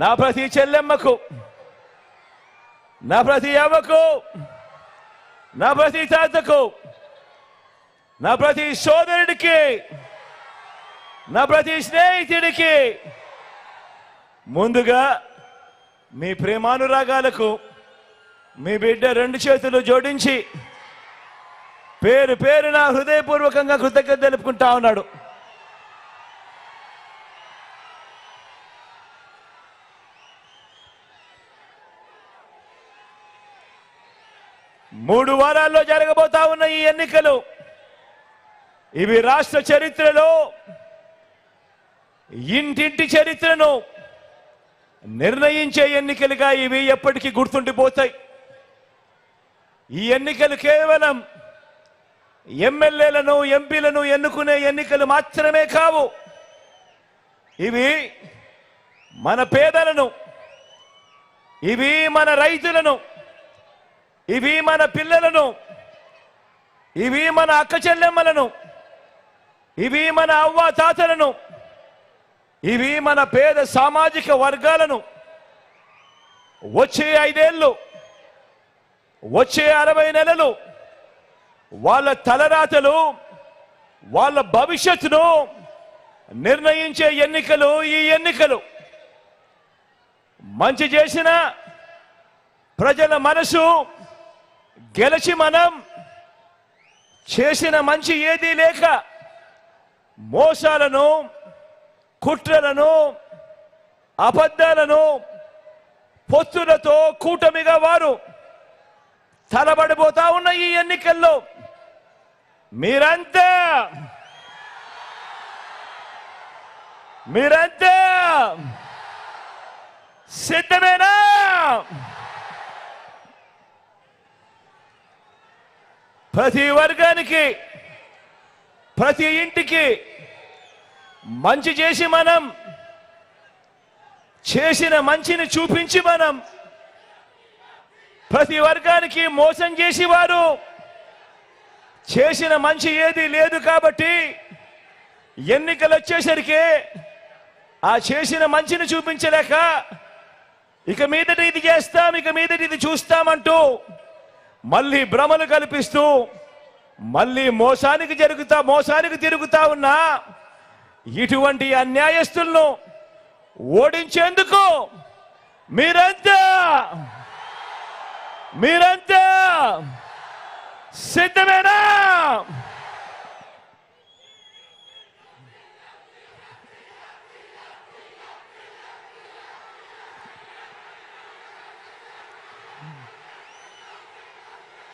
నా ప్రతి చెల్లెమ్మకు నా ప్రతి అవ్వకు నా ప్రతి తాతకు నా ప్రతి సోదరుడికి నా ప్రతి స్నేహితుడికి ముందుగా మీ ప్రేమానురాగాలకు మీ బిడ్డ రెండు చేతులు జోడించి పేరు పేరు నా హృదయపూర్వకంగా కృతజ్ఞత తెలుపుకుంటా ఉన్నాడు. మూడు వారాల్లో జరగబోతా ఉన్న ఈ ఎన్నికలు. ఇవి రాష్ట్ర చరిత్రలో ఇంటింటి చరిత్రను నిర్ణయించే ఎన్నికలుగా ఇవి ఎప్పటికీ గుర్తుండిపోతాయి. ఈ ఎన్నికలు కేవలం ఎమ్మెల్యేలను ఎంపీలను ఎన్నుకునే ఎన్నికలు మాత్రమే కావు. ఇవి మన పేదలను ఇవి మన రైతులను ఇవి మన పిల్లలను ఇవి మన అక్క చెల్లెమ్మలను ఇవి మన అవ్వ తాతలను ఇవి మన పేద సామాజిక వర్గాలను వచ్చే ఐదేళ్ళు వచ్చే అరవై నెలలు వాళ్ళ తలరాతలు వాళ్ళ భవిష్యత్తును నిర్ణయించే ఎన్నికలు ఈ ఎన్నికలు. మంచి చేసిన ప్రజల మనసు గెలిచి మనం చేసిన మంచి ఏదీ లేక మోసాలను కుట్రలను అబద్ధాలను పొత్తులతో కూటమిగా వారు తలబడిపోతా ఉన్న ఈ ఎన్నికల్లో మీరంతా మీరంతా సిద్ధమేనా? ప్రతి వర్గానికి ప్రతి ఇంటికి మంచి చేసి మనం చేసిన మంచిని చూపించి మనం ప్రతి వర్గానికి మోసం చేసి వారు చేసిన మంచి ఏది లేదు కాబట్టి ఎన్నికలు వచ్చేసరికి ఆ చేసిన మంచిని చూపించలేక ఇక మీదట ఇది చేస్తాం ఇక మీదట ఇది చూస్తామంటూ మళ్ళీ భ్రమలు కల్పిస్తూ మళ్ళీ మోసానికి జరుగుతా మోసానికి తిరుగుతా ఉన్నా ఇటువంటి అన్యాయస్తులను ఓడించేందుకు మీరంతా మీరంతా సిద్ధమేనా?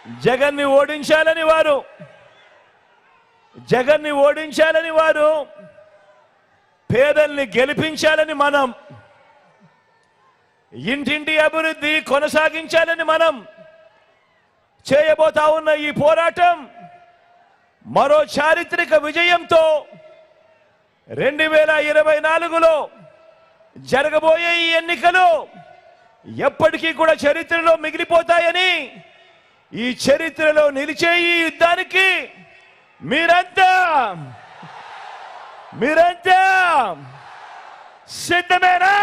జగన్ని ఓడించాలని వారు. జగన్ని ఓడించాలని వారు. పేదల్ని గెలిపించాలని మనం. ఇంటింటి అభివృద్ధి కొనసాగించాలని మనం చేయబోతా ఉన్న ఈ పోరాటం మరో చారిత్రక విజయంతో రెండు వేల ఇరవై నాలుగులో జరగబోయే ఈ ఎన్నికలు ఎప్పటికీ కూడా చరిత్రలో మిగిలిపోతాయని ఈ చరిత్రలో నిలిచే ఈ యుద్ధానికి మీరంతా మీరంతా సిద్ధమేనా?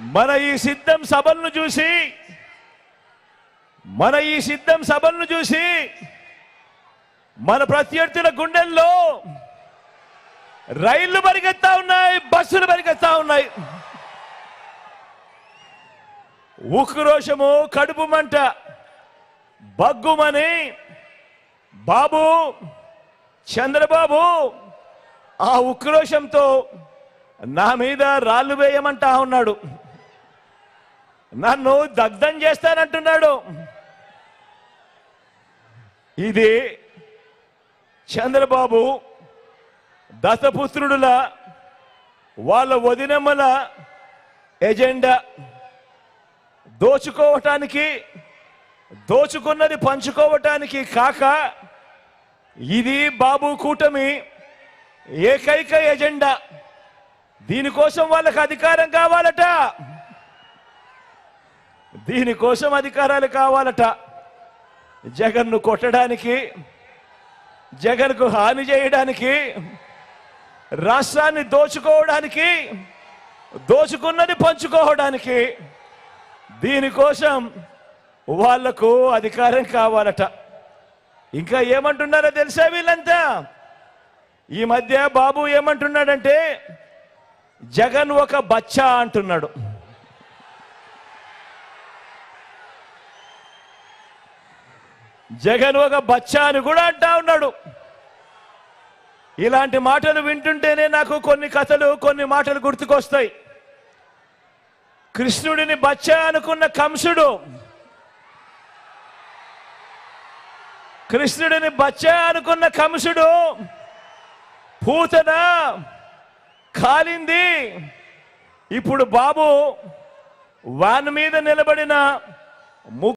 మన ఈ సిద్ధం సభలను చూసి మన ఈ సిద్ధం సభలను చూసి మన ప్రత్యర్థుల గుండెల్లో రైళ్ళు పరిగెత్తా ఉన్నాయి బస్సులు పరిగెత్తా ఉన్నాయి. ఉక్రోషము కడుపు మంట బగ్గుమని బాబు చంద్రబాబు ఆ ఉక్రోషంతో నా మీద రాళ్ళు వేయమంటా ఉన్నాడు. నన్ను దగ్ధం చేస్తానంటున్నాడు. ఇది చంద్రబాబు దశపుత్రుడుల వాళ్ళ వదినమ్మల ఎజెండా దోచుకోవటానికి దోచుకున్నది పంచుకోవటానికి కాక ఇది బాబు కూటమి ఏకైక ఎజెండా. దీనికోసం వాళ్ళకి అధికారం కావాలట. దీనికోసం అధికారాలు కావాలట. జగన్ను కొట్టడానికి జగన్కు హాని చేయడానికి రాష్ట్రాన్ని దోచుకోవడానికి దోచుకున్నది పంచుకోవడానికి దీనికోసం వాళ్ళకు అధికారం కావాలట. ఇంకా ఏమంటున్నారో తెలుసా వీళ్ళంతా? ఈ మధ్య బాబు ఏమంటున్నాడంటే జగన్ ఒక బచ్చా అంటున్నాడు. జగన్ ఒక బచ్చా అని కూడా అంటా ఉన్నాడు. ఇలాంటి మాటలు వింటుంటేనే నాకు కొన్ని కథలు కొన్ని మాటలు గుర్తుకొస్తాయి. కృష్ణుడిని బచ్చా అనుకున్న కంసుడు కృష్ణుడిని బచ్చా అనుకున్న కంసుడు పూతన కాలింది. ఇప్పుడు బాబు వాన్ మీద నిలబడిన ము